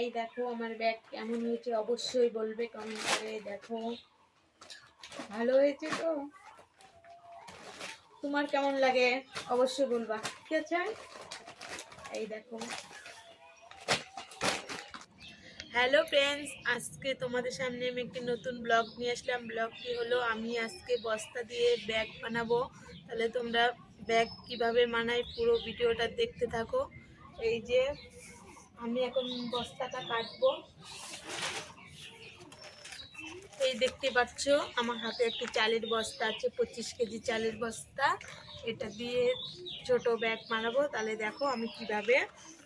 এই দেখো আমার ব্যাগ কেমন হয়েছে অবশ্যই বলবে কমেন্ট করে দেখো। ভালো হয়েছে তো? তোমার কেমন লাগে? অবশ্যই বলবা। ঠিক আছে এই দেখো। হ্যালো ফ্রেন্ডস আজকে তোমাদের সামনে আমি একটি নতুন ব্লগ নিয়ে আসলাম। ব্লগটি হলো, আমি আজকে বস্তা দিয়ে ব্যাগ বানাবো। তাহলে তোমরা ব্যাগ কীভাবে বানাই পুরো ভিডিওটা দেখতে থাকো। এই যে আমি এখন বস্তাটা কাটবো। এই দেখতে পাচ্ছ, আমার হাতে একটি চালের বস্তা আছে, পঁচিশ কেজি চালের বস্তা। এটা দিয়ে ছোট ব্যাগ বানাবো। তাহলে দেখো আমি কীভাবে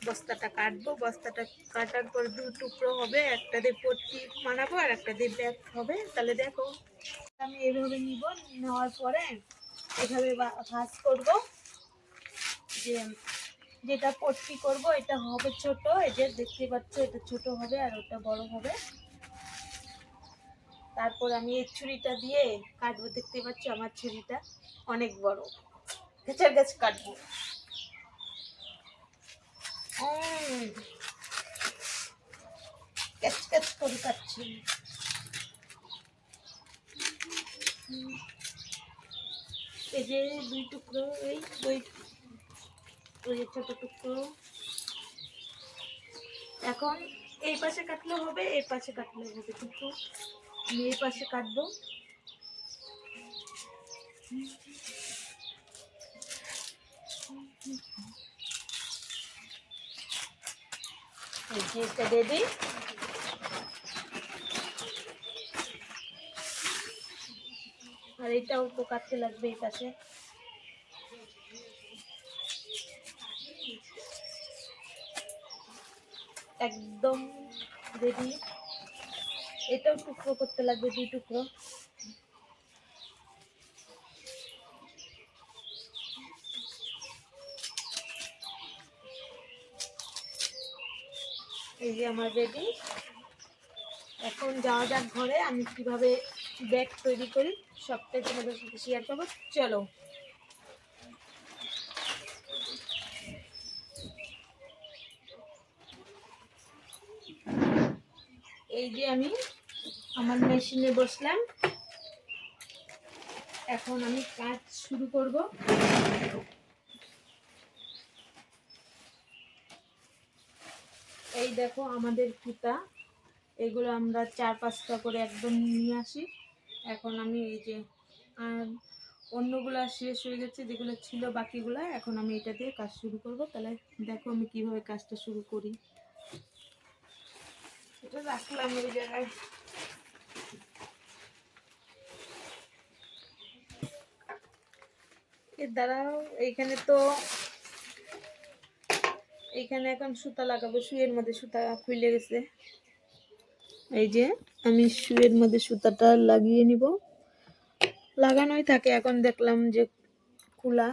বস্তাটা কাটবো। বস্তাটা কাটার পর দু টুকরো হবে, একটা দিয়ে পট্টি বানাবো আর একটা দিয়ে ব্যাগ হবে। তাহলে দেখো, আমি এইভাবে নিব। নেওয়ার পরে এভাবে ভাঁজ করব। যে যেটা পট্টি করব, এটা হবে ছোট, এই যে দেখতে পাচ্ছ এটা ছোট হবে আর ওটা বড় হবে। তারপর আমি এই ছুরিটা দিয়ে কাটবো, দেখতে পাচ্ছ আমার ছুরিটা অনেক বড়। গাছের গাছ কাটবো। ক্যাচ ক্যাচ করে কাটছি। এই যে দুই টুকরো, এই দুই এখন এই পাশে কাটলেও হবে, এই পাশে কাটলেও হবে কিন্তু আমি এই পাশে কাটবো। দিই আর এটাও তো কাটতে লাগবে এই পাশে। একদম রেডি এটাও টুকরো করতে লাগবে, দুই টুকরো। এই যে আমার রেডি এখন যাওয়া যাক ঘরে, আমি কীভাবে ব্যাগ তৈরি করি, সবটাই তোমাদের শেয়ার করব। চলো। এই যে আমি আমার মেশিনে বসলাম। এখন আমি কাজ শুরু করব। এই দেখো আমাদের ফিতা এগুলো আমরা চার পাঁচটা করে একদম নিয়ে আসি। এখন আমি এই যে, আর অন্যগুলো শেষ হয়ে গেছে, যেগুলো ছিল বাকিগুলো, এখন আমি এটা দিয়ে কাজ শুরু করব। তাহলে দেখো আমি কীভাবে কাজটা শুরু করি। এটা রাখলাম ওই জায়গায়। এর দ্বারাও এইখানে তো এইখানে এখন সুতা লাগাবো, শুয়ের মধ্যে সুতা খুলে গেছে। এই যে আমি শুয়ের মধ্যে সুতাটা লাগিয়ে নিব। লাগানোই থাকে, এখন দেখলাম যে খোলা।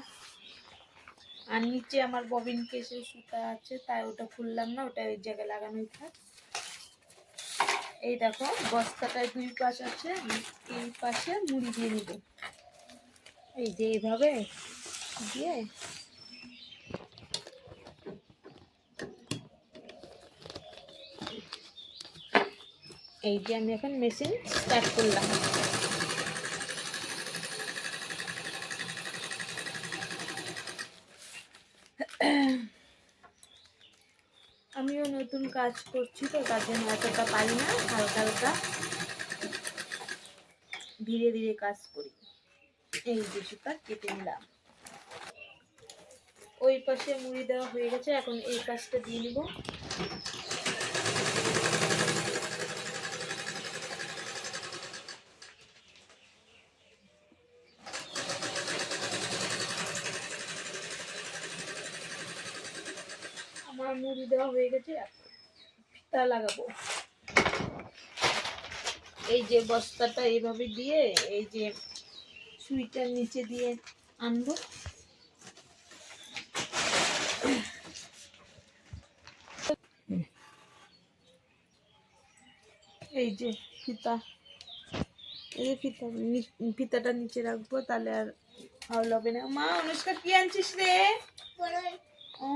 আর নিচে আমার ববিন কেসের সুতা আছে তাই ওটা খুললাম না, ওটা ওই জায়গায় লাগানোই থাক। এই দেখো, বস্তাটায় দুই পাশ আছে, এই পাশে মুড়ি দিয়ে নিব। এই যে এইভাবে দিয়ে এই যে আমি এখন মেশিন স্টার্ট করলাম আমিও নতুন কাজ করছি তো, তার জন্য এতটা পারি না, হালকা হালকা ধীরে ধীরে কাজ করি। এই যে কেটে নিলাম। ওই পাশে মুড়ি দেওয়া হয়ে গেছে, এখন এই কাজটা দিয়ে নিব। আমার মুড়ি দেওয়া হয়ে গেছে ফিতা লাগাবো। এই যে বস্তাটা এইভাবে দিয়ে এই যে সুইটার নিচে দিয়ে আনব। এই যে ফিতা এই যে ফিতা ফিতাটা নিচে রাখব তাহলে আর ভালো হবে না। মা অনুষ্কা কি আনছিস রে? ও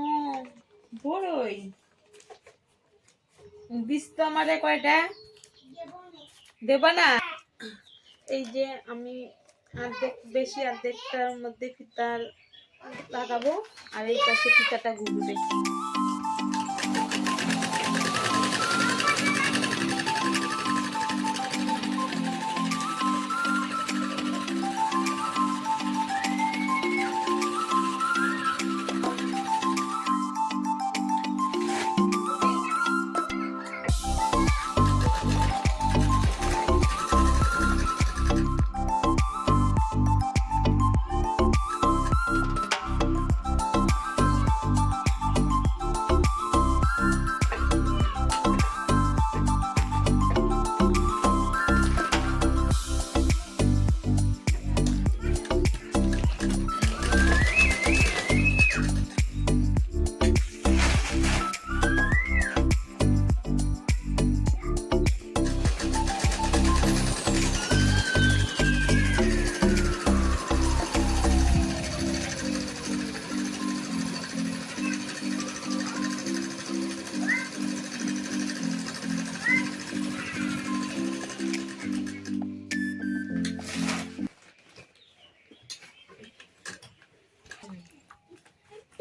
বড়ই? দিস তো আমারে কয়টা? দেব না? এই যে আমি অর্ধেক বেশি, অর্ধেকটার মধ্যে ফিতার লাগাবো, আর এই পাশে ফিতাটা ঘুরবে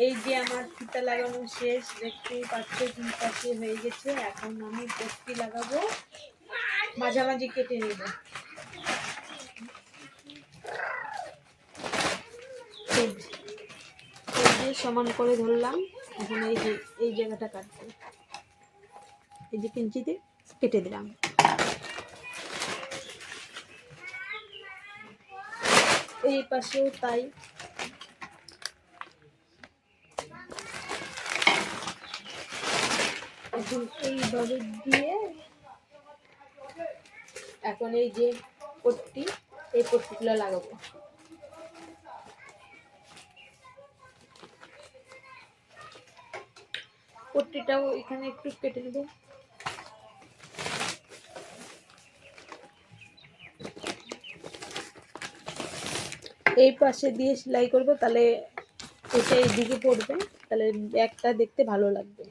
এই যে আমার ফিতা লাগানো শেষ, দেখতেই পাচ্ছ দুই পাশে হয়ে গেছে। এখন আমি পট্টি লাগাবো, মাঝামাঝি কেটে নেব। সমান করে ধরলাম, এখন এই যে, এই জায়গাটা কাটবো। এই যে কিঞ্চিতে কেটে দিলাম। এই পাশেও তাই। এখন এইভাবে দিয়ে এখন এই যে পট্টি, এই পট্টিগুলো লাগাবো। পট্টিটাও এখানে একটু কেটে নেব। এই পাশে দিয়ে সেলাই করব, তাহলে এটা এইদিকে পড়বে, তাহলে ব্যাগটা দেখতে ভালো লাগবে।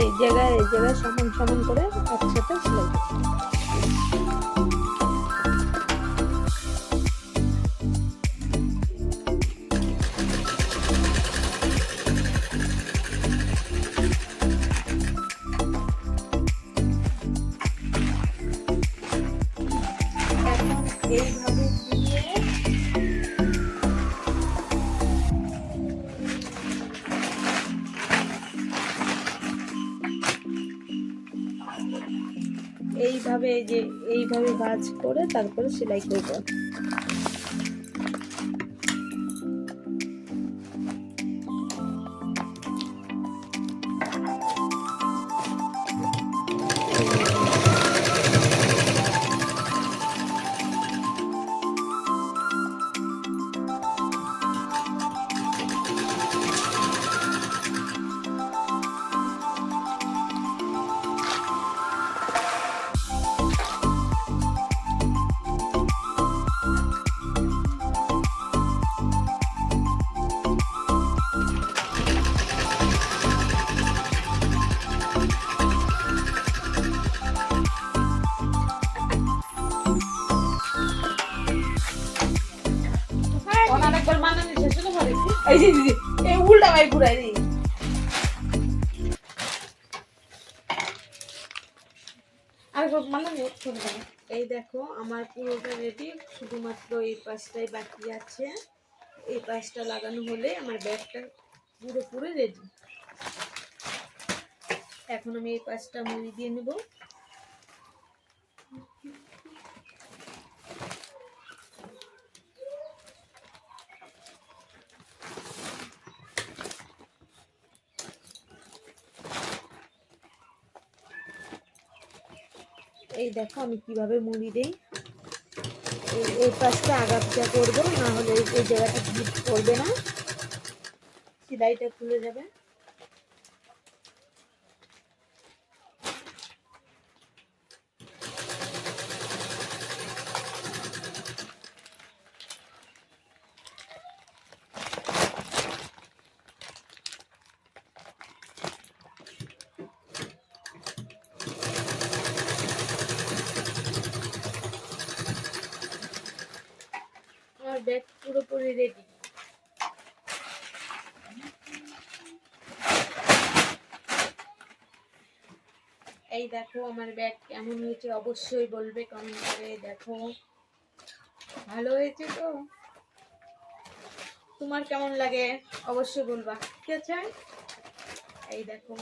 এই জায়গায় এই জায়গায় সমান সমান করে একসাথে সেলাই এইভাবে এইভাবে ভাঁজ করে তারপরে সেলাই করব। এই যে, এই উল্টা ভাই ঘুরাই দিই আর মানানি এই দেখো, আমার পুরোটা রেডি শুধুমাত্র এই পাশটাই বাকি আছে। এই পাশটা লাগানো হলে আমার ব্যাগটা পুরোপুরি রেডি এখন আমি এই পাশটা মুড়ি দিয়ে নেব। এই দেখো আমি কীভাবে মুড়ি দেই। এই পাশে পাশটা আগা করব, না হলে এই- এই জায়গাটা ভিট করবে না। সেলাইটা খুলে যাবে আমার ব্যাগ পুরোপুরি রেডি এই দেখো আমার ব্যাগ কেমন হয়েছে, অবশ্যই বলবে কমেন্ট করে, দেখো। ভালো হয়েছে তো? তোমার কেমন লাগে? অবশ্যই বলবা। ঠিক আছে? এই দেখো।